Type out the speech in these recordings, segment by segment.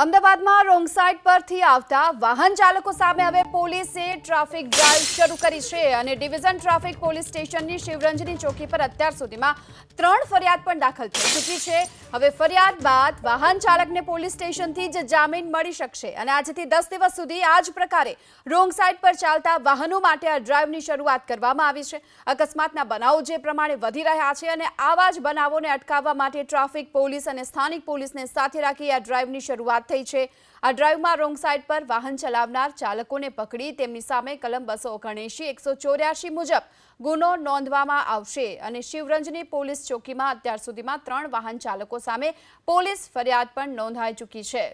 અમદાવાદમાં wrong side પરથી આવતા વાહન ચાલકો સામે હવે પોલીસે ટ્રાફિક ડ્રાઈવ શરૂ કરી છે અને ડિવિઝન ટ્રાફિક પોલીસ સ્ટેશનની શિવરંજની ચોકી પર અત્યાર સુધીમાં ત્રણ ફરિયાદ પણ દાખલ થઈ ચૂકી છે. હવે ફરિયાદ બાદ વાહન ચાલકને પોલીસ સ્ટેશનથી જ જામીન મળી શકશે અને આજથી દસ દિવસ સુધી આ જ પ્રકારે રોંગ સાઇડ પર ચાલતા વાહનો માટે આ ડ્રાઈવની શરૂઆત કરવામાં આવી છે. અકસ્માતના બનાવો જે પ્રમાણે વધી રહ્યા છે અને આવા જ બનાવોને અટકાવવા માટે ટ્રાફિક પોલીસ અને સ્થાનિક પોલીસને સાથે રાખી આ ડ્રાઈવની શરૂઆત થઈ છે. આ ડ્રાઈવમાં રોંગ સાઇડ પર વાહન ચલાવનાર ચાલકોને પકડી તેમની સામે કલમ બસો ઓગણએંશી, એકસો ચોર્યાસી મુજબ ગુનો નોંધવામાં આવશે અને શિવરંજની પોલીસ ચોકીમાં અત્યાર સુધીમાં ત્રણ વાહન ચાલકો સામે પોલીસ ફરિયાદ પણ નોંધાઈ ચૂકી છે.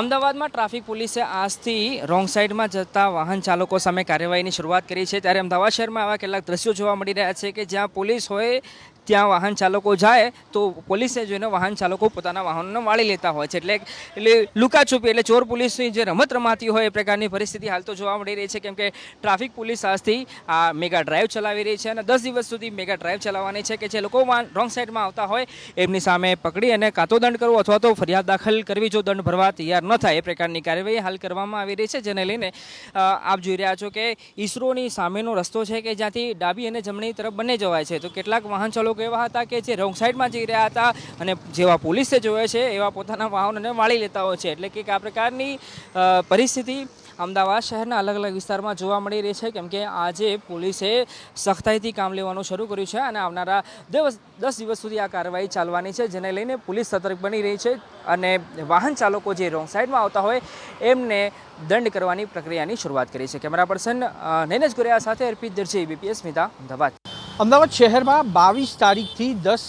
અમદાવાદમાં ટ્રાફિક પોલીસે આજથી રોંગ સાઈડમાં જતા વાહન ચાલકો સામે કાર્યવાહીની શરૂઆત કરી છે. ત્યારે અમદાવાદ શહેરમાં આવા કેટલાક દ્રશ્યો જોવા મળી રહ્યા છે કે જ્યાં પોલીસ હોય ત્યાં વાહન ચાલકો જાય, તો પોલીસને જોઈને વાહન ચાલકો પોતાના વાહનોને વાળી લેતા હોય છે. એટલે એટલે લુકાછુપી એટલે ચોર પોલીસની જે રમત રમાતી હોય એ પ્રકારની પરિસ્થિતિ હાલ તો જોવા મળી રહી છે. કેમ કે ટ્રાફિક પોલીસ આજથી આ મેગા ડ્રાઈવ ચલાવી રહી છે અને દસ દિવસ સુધી મેગા ડ્રાઈવ ચલાવવાની છે કે જે લોકો રોંગ સાઈડમાં આવતા હોય એમની સામે પકડી અને કાં તો દંડ કરવો અથવા તો ફરિયાદ દાખલ કરવી જો દંડ ભરવા તૈયાર ન થાય એ પ્રકારની કાર્યવાહી હાલ કરવામાં આવી રહી છે. જેને લઈને આપ જોઈ રહ્યા છો કે ઈસરોની સામેનો રસ્તો છે કે જ્યાંથી ડાબી અને જમણી તરફ બંને જવાય છે. તો કેટલાક વાહન ચાલકો એવા હતા કે જે રોંગ સાઈડમાં જઈ રહ્યા હતા અને જેવા પોલીસે જોવે છે, એવા પોતાના વાહનોને વાળી લેતા હોય છે. એટલે કે આ પ્રકારની પરિસ્થિતિ અમદાવાદ શહેરના અલગ અલગ વિસ્તારમાં જોવા મળી રહી છે. કેમ કે આજે પોલીસે સખ્તાઈથી કામ લેવાનું શરૂ કર્યું છે અને આવનારા દિવસ, દસ દિવસ સુધી આ કાર્યવાહી ચાલવાની છે, જેને લઈને પોલીસ સતર્ક બની રહી છે અને વાહન ચાલકો જે રોંગ સાઈડમાં આવતા હોય, એમને દંડ કરવાની પ્રક્રિયાની શરૂઆત કરી છે. કેમેરા પર્સન નૈનજ ગુરિયા સાથે અર્પિત દરજી બીપીએસ સ્મિતા, અમદાવાદ. અમદાવાદ શહેરમાં બાવીસ તારીખથી દસ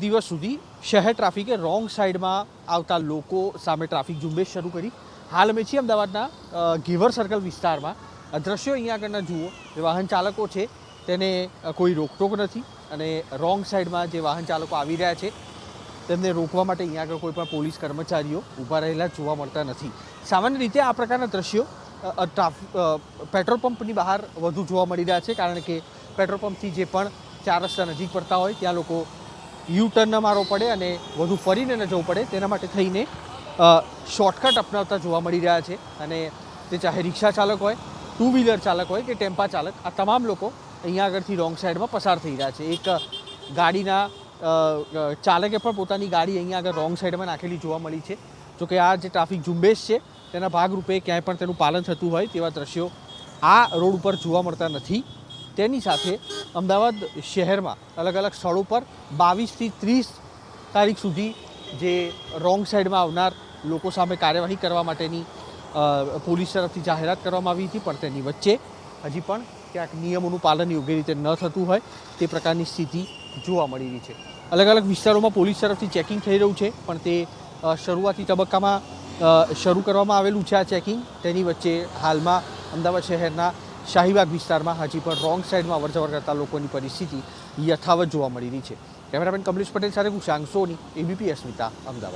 દિવસ સુધી શહેર ટ્રાફિકે રોંગ સાઈડમાં આવતા લોકો સામે ટ્રાફિક ઝુંબેશ શરૂ કરી. હાલ અમે છીએ અમદાવાદના ઘેવર સર્કલ વિસ્તારમાં. દ્રશ્યો અહીંયા આગળના જુઓ. જે વાહન ચાલકો છે તેને કોઈ રોકટોક નથી અને રોંગ સાઈડમાં જે વાહન ચાલકો આવી રહ્યા છે તેમને રોકવા માટે અહીંયા આગળ કોઈ પણ પોલીસ કર્મચારીઓ ઊભા રહેલા જોવા મળતા નથી. સામાન્ય રીતે આ પ્રકારના દ્રશ્યો ટ્રાફ- પેટ્રોલ પંપની બહાર વધુ જોવા મળી રહ્યા છે કારણ કે પેટ્રોલ પંપથી જે પણ ચાર રસ્તા નજીક પડતા હોય, ત્યાં લોકો યુ ટર્ન મારવો પડે અને વધુ ફરીને ન જવું પડે. તેના માટે થઈને શોર્ટકટ અપનાવતા જોવા મળી રહ્યા છે. અને તે ચાહે રિક્ષા ચાલક હોય ટુ વ્હીલર ચાલક હોય કે ટેમ્પા ચાલક, આ તમામ લોકો અહીંયા આગળથી રોંગ સાઈડમાં પસાર થઈ રહ્યા છે. એક ગાડીના ચાલકે પણ પોતાની ગાડી અહીંયા આગળ રોંગ સાઈડમાં નાખેલી જોવા મળી છે. જોકે આ જે ટ્રાફિક ઝુંબેશ છે, તેના ભાગરૂપે ક્યાંય પણ તેનું પાલન થતું હોય તેવા દ્રશ્યો આ રોડ ઉપર જોવા મળતા નથી. તેની સાથે અમદાવાદ શહેરમાં અલગ અલગ સ્થળો પર બાવીસથી ત્રીસ તારીખ સુધી જે રોંગ સાઈડમાં આવનાર લોકો સામે કાર્યવાહી કરવા માટેની પોલીસ તરફથી જાહેરાત કરવામાં આવી હતી, પણ તેની વચ્ચે હજી પણ ક્યાંક નિયમોનું પાલન યોગ્ય રીતે ન થતું હોય તે પ્રકારની સ્થિતિ જોવા મળી રહી છે. અલગ અલગ વિસ્તારોમાં પોલીસ તરફથી ચેકિંગ થઈ રહ્યું છે, પણ તે શરૂઆતી તબક્કામાં શરૂ કરવામાં આવેલું છે આ ચેકિંગ. તેની વચ્ચે હાલમાં અમદાવાદ શહેરના શાહીબાગ વિસ્તારમાં હજી પણ રોંગ સાઈડમાં અવરજવર કરતા લોકોની પરિસ્થિતિ યથાવત જોવા મળી રહી છે. કેમેરામેન કમલેશ પટેલ સાથે હું શાંગ સોની એબીપી અસ્મિતા અમદાવાદ.